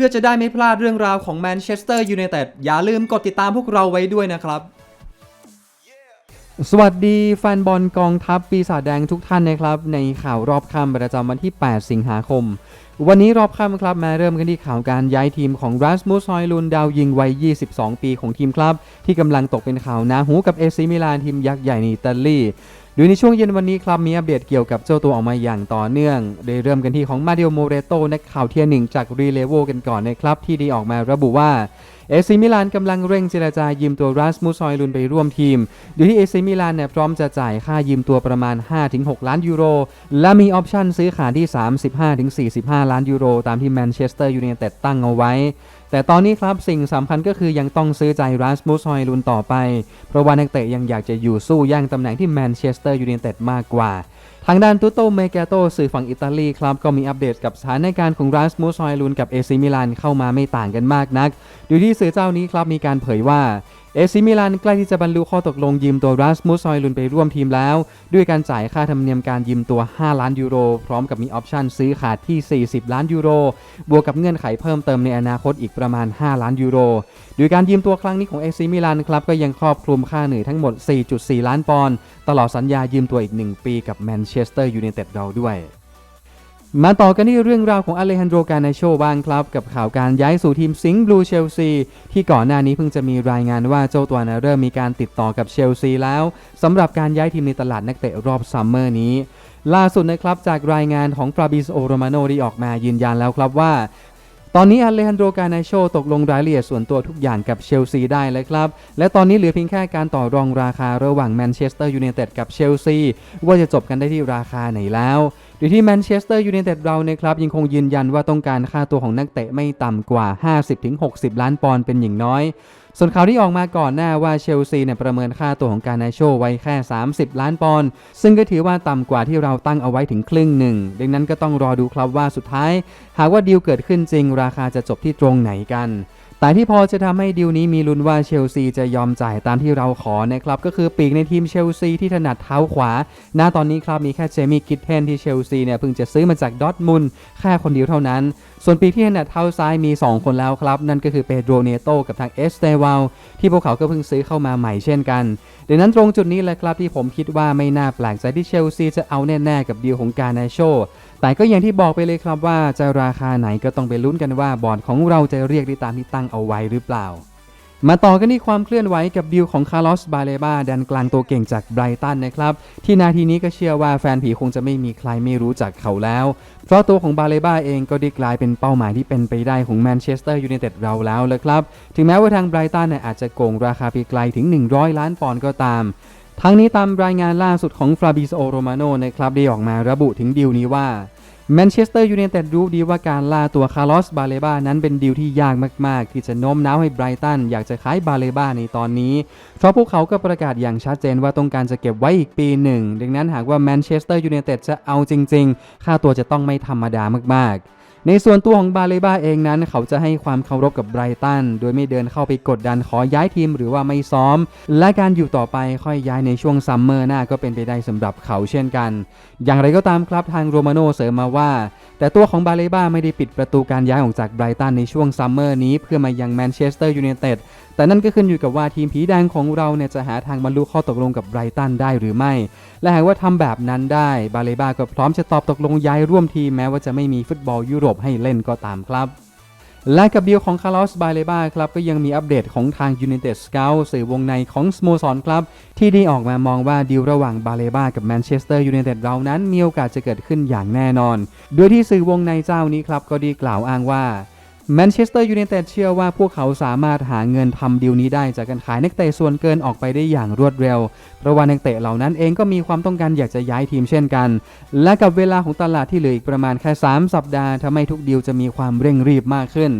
พื่อจะได้ไม่พลาดเรื่องราวของแมนเชสเตอร์ยูไนเต็ดอย่าลืมกดติดตามพวกเราไว้ด้วยนะครับ สวัสดีแฟนบอลกองทัพปีศาจแดงทุกท่านนะครับ ในข่าวรอบค่ำประจำวันที่ 8 สิงหาคม วันนี้รอบค่ำครับมาเริ่มกันที่ข่าวการย้ายทีมของรัสมุสฮอยลุนดาวยิงวัย 22 ปีของทีมครับ ที่กำลังตกเป็นข่าวหนาหูกับเอซิมิลานทีมยักษ์ใหญ่ในอิตาลี โดยในช่วงเย็นวันนี้ครับมีอัปเดตเกี่ยวกับเจ้าตัวออกมาอย่างต่อเนื่อง โดยเริ่มกันที่ของมาเด o โมเรโตนักข่าวเทียหนึ่งจากรีเลโวกันก่อนนะครับ ที่ได้ออกมาระบุว่าเอซิมิลานกำลังเร่งเจรจายืมตัวรัสมุสฮอยลุนไปร่วมทีม โดยที่เอซิมิลานเนี่ยพร้อมจะจ่ายค่ายืมตัวประมาณ 5-6 ล้านยูโร และมีออปชั่นซื้อขายที่ 35-45 ล้านยูโร ตามที่แมนเชสเตอร์ยูไนเต็ดตั้งเอาไว้ แต่ตอนนี้ครับสิ่งสำคัญก็คือยังต้องซื้อใจรัสมุสฮอยลุนต่อไป เพราะว่านักเตะยังอยากจะอยู่สู้ย่างตำแหน่งที่แมนเชสเตอร์ยูไนเต็ดมากกว่าทางด้านตุโตเมเกโตสื่อฝั่งอิตาลีครับ ก็มีอัปเดตกับสถานการณ์ของรัสมุสฮอยลุนกับเอซิมิลานเข้ามาไม่ต่างกันมากนัก โดยที่สื่อเจ้านี้ครับมีการเผยว่าเอซิมิลานใกล้ที่จะบรรลุข้อตกลงยืมตัวรัสมุสฮอยลุนไปร่วมทีมแล้ว ด้วยการจ่ายค่าธรรมเนียมการยืมตัว 5 ล้านยูโร พร้อมกับมีออปชั่นซื้อขาดที่ 40 ล้านยูโร บวกกับเงื่อนไขเพิ่มเติมในอนาคตอีกประมาณ 5 ล้านยูโร โดยการยืมตัวครั้งนี้ของเอซิมิลานครับก็ยังครอบคลุมค่าเหนื่อยทั้งหมด 4.4 ล้านปอนด์ตลอดสัญญายืมตัวอีก 1 ปีกับแมแมนเชสเตอร์ยูไนเต็ดเราด้วย มาต่อกันที่เรื่องราวของอเลฮันโดกานาโชบ้างครับ กับข่าวการย้ายสู่ทีมสิงห์บลูเชลซีที่ก่อนหน้านี้เพิ่งจะมีรายงานว่าเจ้าตัวนะเริ่มมีการติดต่อกับเชลซีแล้วสำหรับการย้ายทีมในตลาดนักเตะรอบซัมเมอร์นี้ล่าสุดนะครับจากรายงานของฟราบิสโอโรมาโนที่ออกมายืนยันแล้วครับว่า ตอนนี้อเลฮันโดกานโชตกลงรายละเอียดส่วนตัวทุกอย่างกับเชลซีได้แล้วครับ และตอนนี้เหลือเพียงแค่การต่อรองราคาระหว่างแมนเชสเตอร์ยูไนเต็ดกับเชลซีว่าจะจบกันได้ที่ราคาไหนแล้ว โดยที่แมนเชสเตอร์ยูไนเต็ดเรานะครับยังคงยืนยันว่าต้องการค่าตัวของนักเตะไม่ต่ำกว่า 50-60 ล้านปอนด์เป็นอย่างน้อย ส่วนข่าวที่ออกมาก่อนหน้าว่าเชลซีเนี่ยประเมินค่าตัวของการนาโชไว้แค่ 30 ล้านปอนด์ซึ่งก็ถือว่าต่ำกว่าที่เราตั้งเอาไว้ถึงครึ่งหนึ่ง ดังนั้นก็ต้องรอดูครับว่าสุดท้าย หากว่าดีลเกิดขึ้นจริง ราคาจะจบที่ตรงไหนกัน แต่ที่พอจะทำให้ดีลนี้มีลุ้นว่าเชลซีจะยอมจ่ายตามที่เราขอนะครับก็คือปีกในทีมเชลซีที่ถนัดเท้าขวา ณตอนนี้ครับมีแค่เจมี่กิทเทนที่เชลซีเนี่ยเพิ่งจะซื้อมาจากดอทมุนแค่คนเดียวเท่านั้น ส่วนปีกที่ถนัดเท้าซ้ายมี 2 คนแล้วครับ นั่นก็คือเปโดรเนโตกับทางเอสเตวาลที่พวกเขาก็เพิ่งซื้อเข้ามาใหม่เช่นกันดังนั้นตรงจุดนี้แหละครับที่ผมคิดว่าไม่น่าแปลกใจที่เชลซีจะเอาแน่ๆกับดีลของการนาโช แต่ก็อย่างที่บอกไปเลยครับว่าจะราคาไหนก็ต้องไปลุ้นกันว่าบอร์ดของเราจะเรียกได้ตามที่ตั้งเอาไว้หรือเปล่า มาต่อกันที่ความเคลื่อนไหวกับดีลของคาร์ลอสบาเลบาแดนกลางตัวเก่งจากไบรตันนะครับ ที่นาทีนี้ก็เชื่อว่าแฟนผีคงจะไม่มีใครไม่รู้จักเขาแล้ว เพราะตัวของบาเลบาเองก็ได้กลายเป็นเป้าหมายที่เป็นไปได้ของแมนเชสเตอร์ยูไนเต็ดเราแล้วเลยครับ ถึงแม้ว่าทางไบรตันเนี่ยอาจจะโกงราคาไปไกลถึง 100 ล้านปอนด์ก็ตาม ทั้งนี้ตามรายงานล่าสุดของฟราบิโอโรมาโนนะครับได้ออกมาระบุถึงดีลนี้ว่าแมนเชสเตอร์ยูไนเต็ดรู้ดีว่าการล่าตัวคาร์ลอสบาเลบานั้นเป็นดีลที่ยากมาก ๆ ที่จะโน้มน้าวให้ไบรตันอยากจะขายบาเลบาในตอนนี้ เพราะพวกเขาก็ประกาศอย่างชัดเจนว่าต้องการจะเก็บไว้อีกปีหนึ่ง ดังนั้นหากว่าแมนเชสเตอร์ยูไนเต็ดจะเอาจริง ๆ ค่าตัวจะต้องไม่ธรรมดามาก ๆ ในส่วนตัวของบาเลบาเองนั้น เขาจะให้ความเคารพกับไบรตัน โดยไม่เดินเข้าไปกดดันขอย้ายทีมหรือว่าไม่ซ้อม และการอยู่ต่อไปค่อยย้ายในช่วงซัมเมอร์หน้าก็เป็นไปได้สำหรับเขาเช่นกัน อย่างไรก็ตามครับทางโรมาโนเสริมมาว่า แต่ตัวของบาเลบาไม่ได้ปิดประตูการย้ายออกจากไบรตันในช่วงซัมเมอร์นี้เพื่อมายังแมนเชสเตอร์ยูไนเต็ดแต่นั่นก็ขึ้นอยู่กับว่าทีมผีแดงของเราเนี่ยจะหาทางบรรลุข้อตกลงกับไบรตันได้หรือไม่ และหากว่าทำแบบนั้นได้บาเลบาก็พร้อมจะตอบตกลงย้ายร่วมทีมแม้ว่าจะไม่มีฟุตบอลยุโรปให้เล่นก็ตามครับ และกับดีลของคาร์ลอสบาเลบาครับก็ยังมีอัปเดตของทาง United Scout สื่อวงในของสโมสรครับ ที่ได้ออกมามองว่าดีลระหว่างบาเลบากับแมนเชสเตอร์ยูไนเต็ดเรานั้นมีโอกาสจะเกิดขึ้นอย่างแน่นอน โดยที่สื่อวงในเจ้านี้ครับก็ได้กล่าวอ้างว่า แมนเชสเตอร์ยูไนเต็ดเชื่อว่าพวกเขาสามารถหาเงินทำดีลนี้ได้จากการขายนักเตะส่วนเกินออกไปได้อย่างรวดเร็ว เพราะว่านักเตะเหล่านั้นเองก็มีความต้องการอยากจะย้ายทีมเช่นกัน และกับเวลาของตลาดที่เหลืออีกประมาณแค่ 3 สัปดาห์ทำให้ทุกดีลจะมีความเร่งรีบมากขึ้น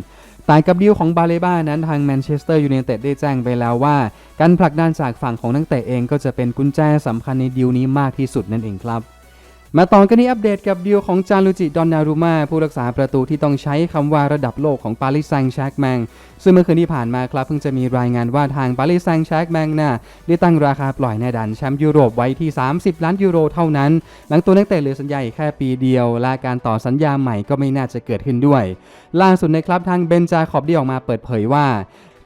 แต่กับดีลของบาเลบ้านั้นทางแมนเชสเตอร์ยูไนเต็ดได้แจ้งไปแล้วว่า การผลักดันจากฝั่งของนักเตะเองก็จะเป็นกุญแจสำคัญในดีลนี้มากที่สุดนั่นเองครับ มาต่อกันที่อัปเดตกับดีลของจารุจิ ดอนนารุมาผู้รักษาประตูที่ต้องใช้คำว่าระดับโลกของปารีสแซงต์แชกแมงซึ่งเมื่อคืนที่ผ่านมาครับเพิ่งจะมีรายงานว่าทางปารีสแซงต์แชกแมงน่ะได้ตั้งราคาปล่อยในดันแชมป์ยุโรปไว้ที่ 30 ล้านยูโรเท่านั้น หลังตัวนักเตะเหลือสัญญาอีกแค่ปีเดียว และการต่อสัญญาใหม่ก็ไม่น่าจะเกิดขึ้นด้วย ล่าสุดนะครับทางเบนจาคอบได้ออกมาเปิดเผยว่า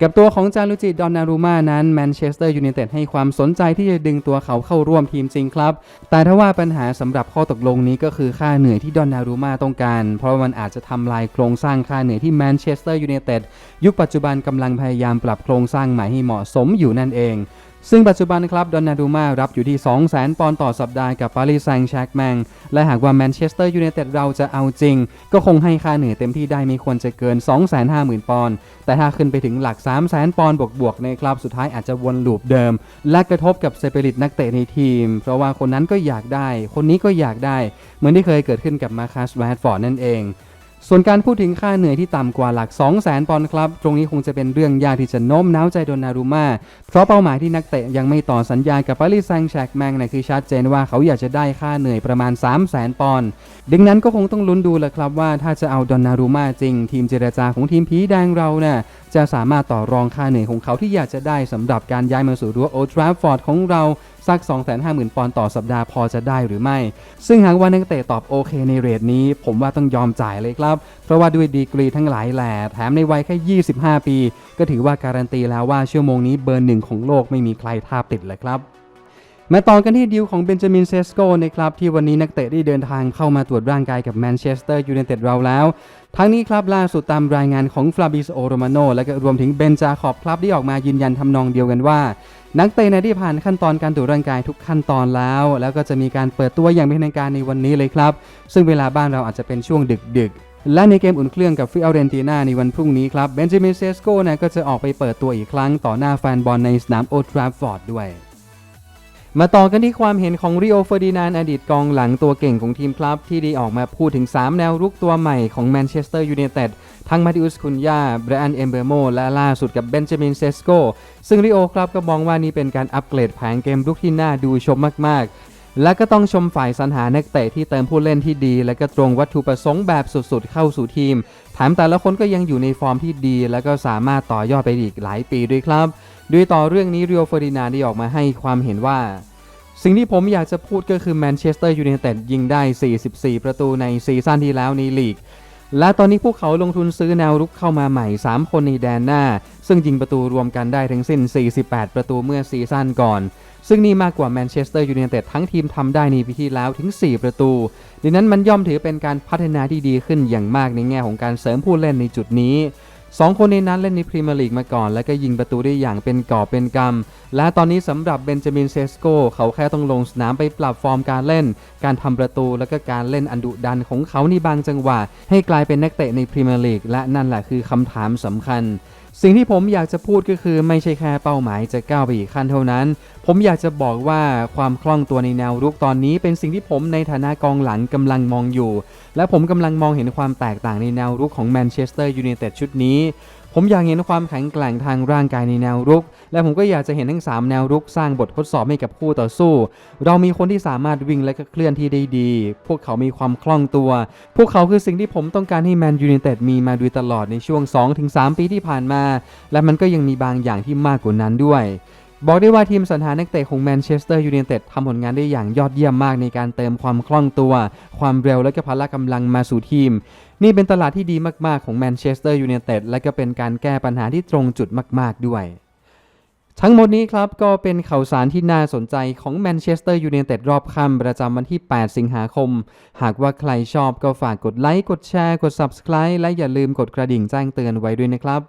กับตัวของจารุจิดอนนารูมานั้นแมนเชสเตอร์ยูไนเต็ดให้ความสนใจที่จะดึงตัวเขาเข้าร่วมทีมจริงครับ แต่ถ้าว่าปัญหาสำหรับข้อตกลงนี้ก็คือค่าเหนื่อยที่ดอนนารูมาต้องการ เพราะมันอาจจะทำลายโครงสร้างค่าเหนื่อยที่แมนเชสเตอร์ยูไนเต็ดยุคปัจจุบันกำลังพยายามปรับโครงสร้างใหม่ให้เหมาะสมอยู่นั่นเอง ซึ่งปัจจุบันครับดอนนารูมารับอยู่ที่ 200,000 ปอนด์ต่อสัปดาห์กับปารีสแซงต์แชร์กแมงและหากว่าแมนเชสเตอร์ยูไนเต็ดเราจะเอาจริง ก็คงให้ค่าเหนื่อยเต็มที่ได้ไม่ควรจะเกิน 250,000 ปอนด์แต่ถ้าขึ้นไปถึงหลัก 300,000 ปอนด์บวกๆนะครับสุดท้ายอาจจะวนลูปเดิม และกระทบกับสเปริตนักเตะในทีม เพราะว่าคนนั้นก็อยากได้ คนนี้ก็อยากได้ เหมือนที่เคยเกิดขึ้นกับมาคัสแรดฟอร์ดนั่นเอง ส่วนการพูดถึงค่าเหนื่อยที่ต่ำกว่าหลัก 2 0 0 0 0 0 ปอนด์ครับ ตรงนี้คงจะเป็นเรื่องยากที่จะโน้มน้าวใจโดนารุมา เพราะเป้าหมายที่นักเตะยังไม่ต่อสัญญากับปารีสแซงต์แชกแมงนะคือชัดเจนว่าเขาอยากจะได้ค่าเหนื่อยประมาณ 3 0 0 0 0 0 ปอนด์ ดังนั้นก็คงต้องลุ้นดูแหละครับว่าถ้าจะเอาดอนารุมาจริง ทีมเจรจาของทีมผีแดงเราเนี่ยจะสามารถต่อรองค่าเหนื่อยของเขาที่อยากจะได้สำหรับการย้ายมาสู่รั้วโอทราฟฟอร์ดของเราสัก 250,000 ปอนด์ต่อสัปดาห์พอจะได้หรือไม่ ซึ่งหากว่านักเตะตอบโอเคในเรทนี้ ผมว่าต้องยอมจ่ายเลยครับเพราะว่าด้วยดีกรีทั้งหลายแหล่แถมในวัยแค่ 25 ปี ก็ถือว่าการันตีแล้วว่าชั่วโมงนี้เบอร์หนึ่งของโลกไม่มีใครทาบติดเลยครับมาต่อกันที่ดีลของเบนจามินเซสโกนะครับที่วันนี้นักเตะได้เดินทางเข้ามาตรวจร่างกายกับแมนเชสเตอร์ยูไนเต็ดเราแล้ว ทั้งนี้ครับล่าสุดตามรายงานของฟลาบิสโอโรมาโนและก็รวมถึงเบนจาขอบครับที่ออกมายืนยันทำนองเดียวกันว่า นักเตะในที่ผ่านขั้นตอนการตรวจร่างกายทุกขั้นตอนแล้ว แล้วก็จะมีการเปิดตัวอย่างเป็นทางการในวันนี้เลยครับ ซึ่งเวลาบ้านเราอาจจะเป็นช่วงดึกๆ และในเกมอุ่นเครื่องกับฟิออเรนตินาในวันพรุ่งนี้ครับเบนจามินเซสโกนะก็จะออกไปเปิดตัวอีกครั้งต่อหน้าแฟนบอลในสนามโอทราฟฟอร์ดด้วย มาต่อกันที่ความเห็นของริโอเฟอร์ดินานอดีตกองหลังตัวเก่งของทีมครับ ที่ได้ออกมาพูดถึง 3 แนวรุกตัวใหม่ของแมนเชสเตอร์ยูไนเต็ดทั้งมาติอุสคุนยาเบรอันเอมเบอร์โมและล่าสุดกับเบนจามินเซสโกซึ่งริโอครับก็มองว่านี่เป็นการอัปเกรดแผนเกมรุกที่น่าดูชมมาก และก็ต้องชมฝ่ายสรรหานักเตะที่เติมผู้เล่นที่ดี และก็ตรงวัตถุประสงค์แบบสุดๆ เข้าสู่ทีมแถมแต่ละคนก็ยังอยู่ในฟอร์มที่ดี และก็สามารถต่อยอดไปอีกหลายปีด้วยครับ ด้วยต่อเรื่องนี้เริโอเฟอร์ดินานได้ออกมาให้ความเห็นว่า สิ่งที่ผมอยากจะพูดก็คือแมนเชสเตอร์ยูไนเต็ดยิงได้ 44 ประตูในซีซั่นที่แล้วในลีกและตอนนี้พวกเขาลงทุนซื้อแนวรุกเข้ามาใหม่ 3 คนในแดนหน้า ซึ่งยิงประตูรวมกันได้ทั้งสิ้น 48 ประตูเมื่อซีซั่นก่อน ซึ่งนี่มากกว่าแมนเชสเตอร์ยูไนเต็ดทั้งทีมทำได้ในปีที่แล้วถึง 4 ประตู ดังนั้นมันย่อมถือเป็นการพัฒนาที่ดีขึ้นอย่างมากในแง่ของการเสริมผู้เล่นในจุดนี้สองคนในนั้นเล่นในพรีเมียร์ลีกมาก่อน และก็ยิงประตูได้อย่างเป็นกอบเป็นกำ และตอนนี้สำหรับเบนจามินเซสโกเขาแค่ต้องลงสนามไปปรับฟอร์มการเล่น การทำประตูและก็การเล่นอันดุดันของเขาในบางจังหวะ ให้กลายเป็นนักเตะในพรีเมียร์ลีกและนั่นแหละคือคำถามสำคัญ สิ่งที่ผมอยากจะพูดก็คือไม่ใช่แค่เป้าหมายจะก้าวไปอีกขั้นเท่านั้น ผมอยากจะบอกว่าความคล่องตัวในแนวรุกตอนนี้เป็นสิ่งที่ผมในฐานะกองหลังกำลังมองอยู่ และผมกำลังมองเห็นความแตกต่างในแนวรุกของแมนเชสเตอร์ยูไนเต็ดชุดนี้ ผมอยากเห็นความแข็งแกร่งทางร่างกายในแนวรุก และผมก็อยากจะเห็นทั้ง 3 แนวรุกสร้างบททดสอบให้กับคู่ต่อสู้ เรามีคนที่สามารถวิ่งและก็เคลื่อนที่ได้ดี พวกเขามีความคล่องตัว พวกเขาคือสิ่งที่ผมต้องการให้แมนยูไนเต็ดมีมาโดยตลอดในช่วง 2-3 ปีที่ผ่านมา และมันก็ยังมีบางอย่างที่มากกว่านั้นด้วย บอกได้ว่าทีมสรรหานักเตะของแมนเชสเตอร์ยูไนเต็ดทำผลงานได้อย่างยอดเยี่ยมมากในการเติมความคล่องตัว ความเร็วและก็พละกำลังมาสู่ทีม นี่เป็นตลาดที่ดีมาก ๆ ของแมนเชสเตอร์ยูไนเต็ดและก็เป็นการแก้ปัญหาที่ตรงจุดมาก ๆ ด้วยทั้งหมดนี้ครับ ก็เป็นข่าวสารที่น่าสนใจของแมนเชสเตอร์ยูไนเต็ดรอบค่ำประจำวันที่ 8 สิงหาคม หากว่าใครชอบก็ฝากกดไลค์ กดแชร์ กด Subscribe และอย่าลืมกดกระดิ่งแจ้งเตือนไว้ด้วยนะครับ